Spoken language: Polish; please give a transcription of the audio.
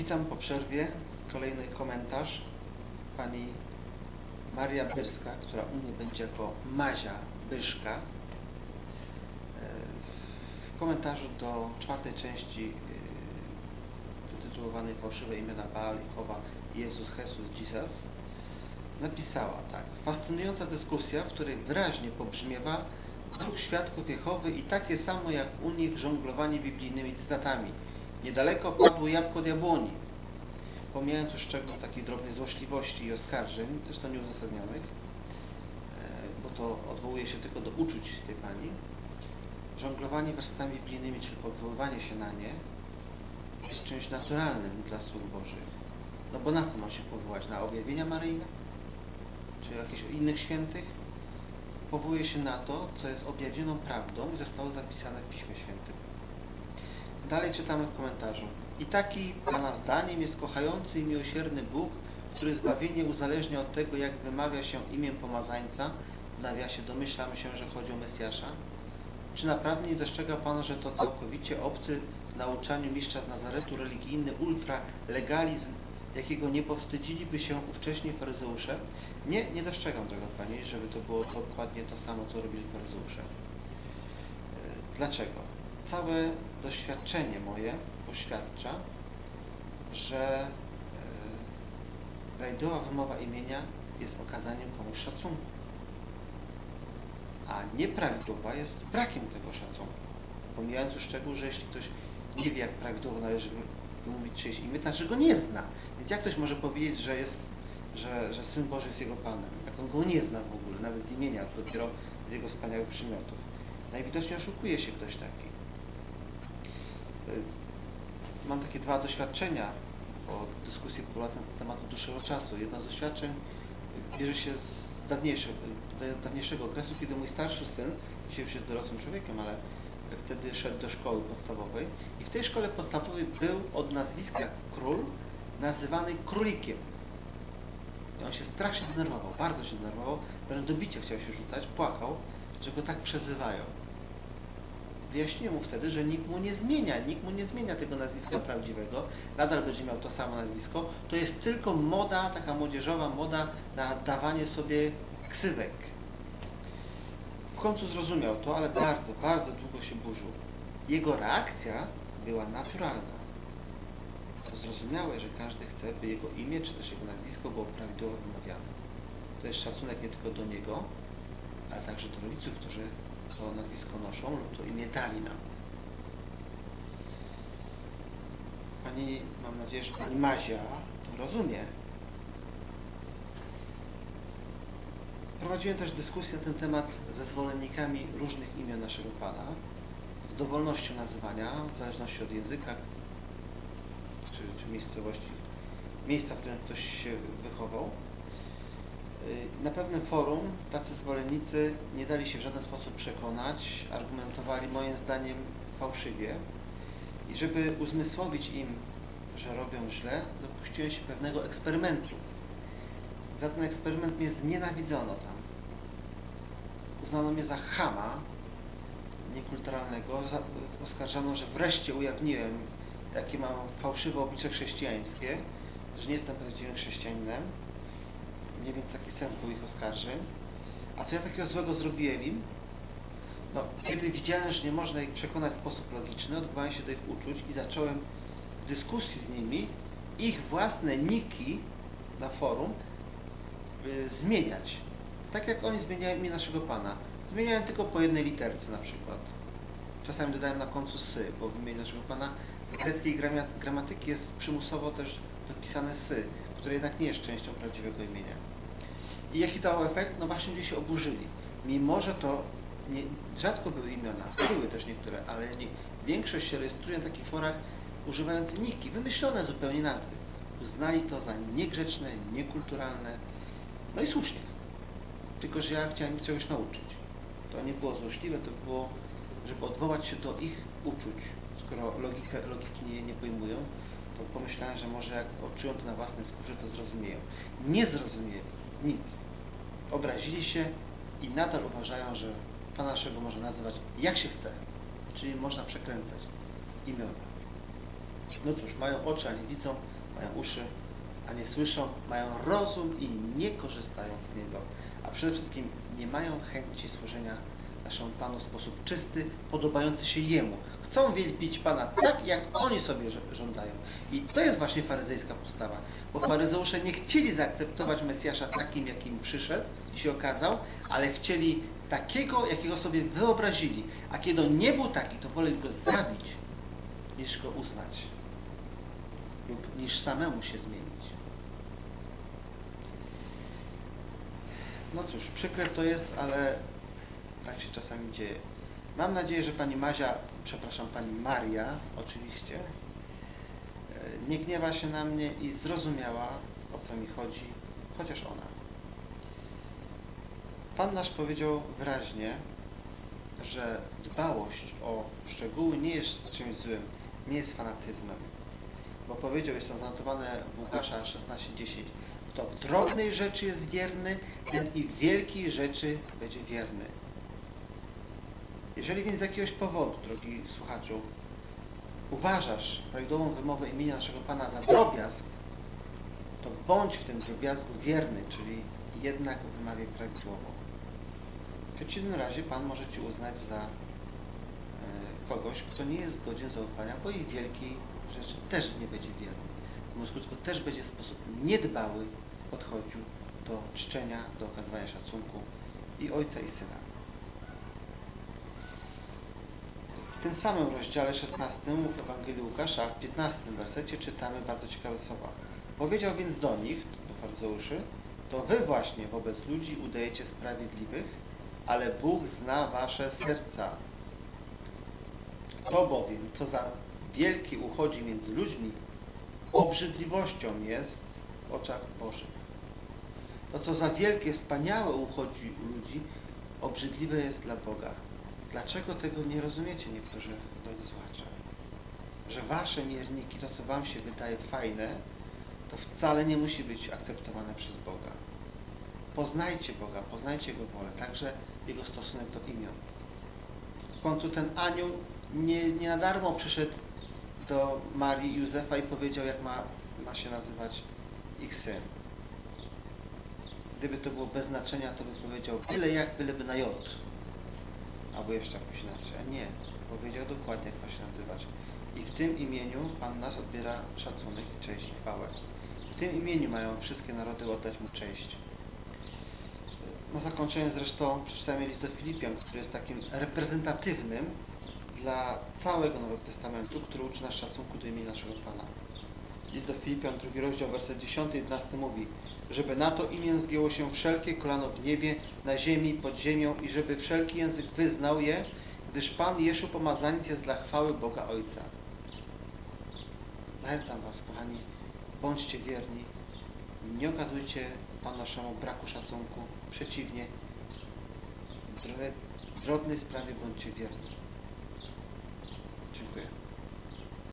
Witam po przerwie. Kolejny komentarz. Pani Maria Byrska, która u mnie będzie jako Mazia Byszka. E, W komentarzu do czwartej części e, zatytułowanej Fałszywe imiona Baal, i Jezus Chrystus Jesus napisała tak. Fascynująca dyskusja, w której wyraźnie pobrzmiewa Duch Świadków Jehowy i takie samo jak u nich żonglowanie biblijnymi cytatami. Niedaleko padło jabłko od jabłoni. Pomijając już szczegół takiej drobnej złośliwości i oskarżeń, zresztą nieuzasadnionych, e, bo to odwołuje się tylko do uczuć tej pani, żonglowanie wersetami biblijnymi, czyli odwoływanie się na nie, jest czymś naturalnym dla słów Bożych. No bo na co ma się powołać? Na objawienia Maryjne? Czy jakichś innych świętych? Powołuje się na to, co jest objawioną prawdą i zostało zapisane w Piśmie Świętym. Dalej czytamy w komentarzu. I taki Pana zdaniem jest kochający i miłosierny Bóg, który zbawienie uzależnia od tego, jak wymawia się imię pomazańca. W nawiasie domyślamy się, że chodzi o Mesjasza. Czy naprawdę nie dostrzega Pan, że to całkowicie obcy w nauczaniu mistrza z Nazaretu religijny ultralegalizm, jakiego nie powstydziliby się ówcześni faryzeusze? Nie, nie dostrzegam tego Pani, żeby to było dokładnie to samo, co robili faryzeusze. E, Dlaczego? Całe doświadczenie moje poświadcza, że e, prawidłowa wymowa imienia jest okazaniem komuś szacunku, a nieprawidłowa jest brakiem tego szacunku. Pomijając już szczegół, że jeśli ktoś nie wie, jak prawidłowo należy wymówić czyjeś imię, to znaczy go nie zna. Więc jak ktoś może powiedzieć, że jest, że, że Syn Boży jest Jego Panem, jak on go nie zna w ogóle, nawet imienia, dopiero z Jego wspaniałych przymiotów. Najwidoczniej oszukuje się ktoś taki. Y, Mam takie dwa doświadczenia po dyskusji na temat dłuższego czasu. Jedno z doświadczeń bierze się z dawniejszego, dawniejszego okresu, kiedy mój starszy syn, dzisiaj już jest dorosłym człowiekiem, ale wtedy szedł do szkoły podstawowej i w tej szkole podstawowej był od nazwiska król nazywany królikiem. I on się strasznie zdenerwował, bardzo się zdenerwował, wręcz do bicia chciał się rzucać, płakał, że go tak przezywają. Wyjaśniłem mu wtedy, że nikt mu nie zmienia, nikt mu nie zmienia tego nazwiska prawdziwego, nadal będzie miał to samo nazwisko, to jest tylko moda, taka młodzieżowa moda na dawanie sobie ksywek. W końcu zrozumiał to, ale bardzo, bardzo długo się burzył. Jego reakcja była naturalna. To zrozumiałe, że każdy chce, by jego imię czy też jego nazwisko było prawidłowo wymawiane. To jest szacunek nie tylko do niego, ale także do rodziców, którzy to nazwisko noszą lub to imię dali nam. Pani, mam nadzieję, że Pani Mazia to rozumie. Prowadziłem też dyskusję na ten temat ze zwolennikami różnych imion naszego Pana, z dowolnością nazywania, w zależności od języka czy, czy miejscowości, miejsca, w którym ktoś się wychował. Y, Na pewnym forum tacy zwolennicy nie dali się w żaden sposób przekonać, argumentowali moim zdaniem fałszywie i żeby uzmysłowić im, że robią źle, dopuściłem się pewnego eksperymentu. Za ten eksperyment mnie znienawidzono tam. Uznano mnie za chama niekulturalnego, oskarżano, że wreszcie ujawniłem, jakie mam fałszywe oblicze chrześcijańskie, że nie jestem prawdziwym chrześcijaninem. Nie wiem, taki sens był ich oskarżeń. A co ja takiego złego zrobiłem im? No, kiedy widziałem, że nie można ich przekonać w sposób logiczny, odwołałem się do ich uczuć i zacząłem w dyskusji z nimi ich własne niki na forum y, zmieniać. Tak jak oni zmieniają imię naszego Pana. Zmieniałem tylko po jednej literce na przykład. Czasami dodałem na końcu sy, bo w imieniu naszego Pana z greckiej grama- gramatyki jest przymusowo też dopisane sy, które jednak nie jest częścią prawdziwego imienia. I jaki dał efekt? No właśnie ludzie się oburzyli. Mimo, że to nie, rzadko były imiona, były też niektóre, ale nie, większość się rejestruje na takich forach używając niki, wymyślone zupełnie nazwy. Uznali to za niegrzeczne, niekulturalne, no i słusznie. Tylko, że ja chciałem ich czegoś nauczyć. To nie było złośliwe, to było, żeby odwołać się do ich uczuć. Skoro logiki nie, nie pojmują, to pomyślałem, że może jak odczują to na własnej skórze, to zrozumieją. Nie zrozumieli. Nic. Obrazili się i nadal uważają, że Pana naszego można nazywać jak się chce. Czyli można przekręcać imiona. No cóż, mają oczy, a nie widzą, mają uszy, a nie słyszą, mają rozum i nie korzystają z niego, a przede wszystkim nie mają chęci służenia naszemu Panu w sposób czysty, podobający się Jemu. Chcą wielbić Pana tak, jak oni sobie żądają. I to jest właśnie faryzejska postawa, bo faryzeusze nie chcieli zaakceptować Mesjasza takim, jakim przyszedł i się okazał, ale chcieli takiego, jakiego sobie wyobrazili. A kiedy on nie był taki, to woleli go zabić, niż go uznać lub niż samemu się zmienić. No cóż, przykre to jest, ale tak się czasami dzieje. Mam nadzieję, że pani Mazia, przepraszam, pani Maria, oczywiście, e, nie gniewa się na mnie i zrozumiała, o co mi chodzi, chociaż ona. Pan nasz powiedział wyraźnie, że dbałość o szczegóły nie jest czymś złym, nie jest fanatyzmem. Bo powiedział, jest to zanotowane w Łukasza 16:10, kto w drobnej rzeczy jest wierny, ten i w wielkiej rzeczy będzie wierny. Jeżeli więc z jakiegoś powodu, drogi słuchaczu, uważasz prawidłową wymowę imienia naszego Pana za drobiazg, to bądź w tym drobiazgu wierny, czyli jednak wymawiaj prawidłowo. W przeciwnym razie Pan może Cię uznać za e, kogoś, kto nie jest godzien zaufania, bo i wielkiej rzeczy też nie będzie wierny. W związku z tym też będzie w sposób niedbały podchodził do czczenia, do okazywania szacunku i ojca i syna. W tym samym rozdziale 16 Ewangelii Łukasza, w 15 wersecie czytamy bardzo ciekawe słowa. Powiedział więc do nich, do faryzeuszy, to wy właśnie wobec ludzi udajecie sprawiedliwych, ale Bóg zna wasze serca. To bowiem, co za wielki uchodzi między ludźmi, obrzydliwością jest w oczach Bożych. To, co za wielkie, wspaniałe uchodzi u ludzi, obrzydliwe jest dla Boga. Dlaczego tego nie rozumiecie niektórzy drodzy słuchacze? Że wasze mierniki, to co wam się wydaje fajne, to wcale nie musi być akceptowane przez Boga. Poznajcie Boga, poznajcie Jego wolę, także Jego stosunek do imion. W końcu ten anioł nie, nie na darmo przyszedł do Marii Józefa i powiedział, jak ma, ma się nazywać ich syn. Gdyby to było bez znaczenia, to by powiedział byle jak, byleby na J. Albo jeszcze jakoś inaczej. A nie. Powiedział dokładnie, jak ma się nazywać. I w tym imieniu Pan nas odbiera szacunek, cześć i chwałę. W tym imieniu mają wszystkie narody oddać Mu cześć. Na zakończenie zresztą przeczytajmy list do Filipian, który jest takim reprezentatywnym dla całego Nowego Testamentu, który uczy nas szacunku do imienia naszego Pana. List do Filipian, drugi rozdział, werset 10 i 11 mówi, żeby na to imię zgięło się wszelkie kolano w niebie, na ziemi, pod ziemią i żeby wszelki język wyznał je, gdyż Pan Jeszu Pomazaniec jest dla chwały Boga Ojca. Zachęcam Was, kochani, bądźcie wierni, nie okazujcie Panu naszemu braku szacunku, przeciwnie, w dro- drobnej sprawie bądźcie wierni. Dziękuję.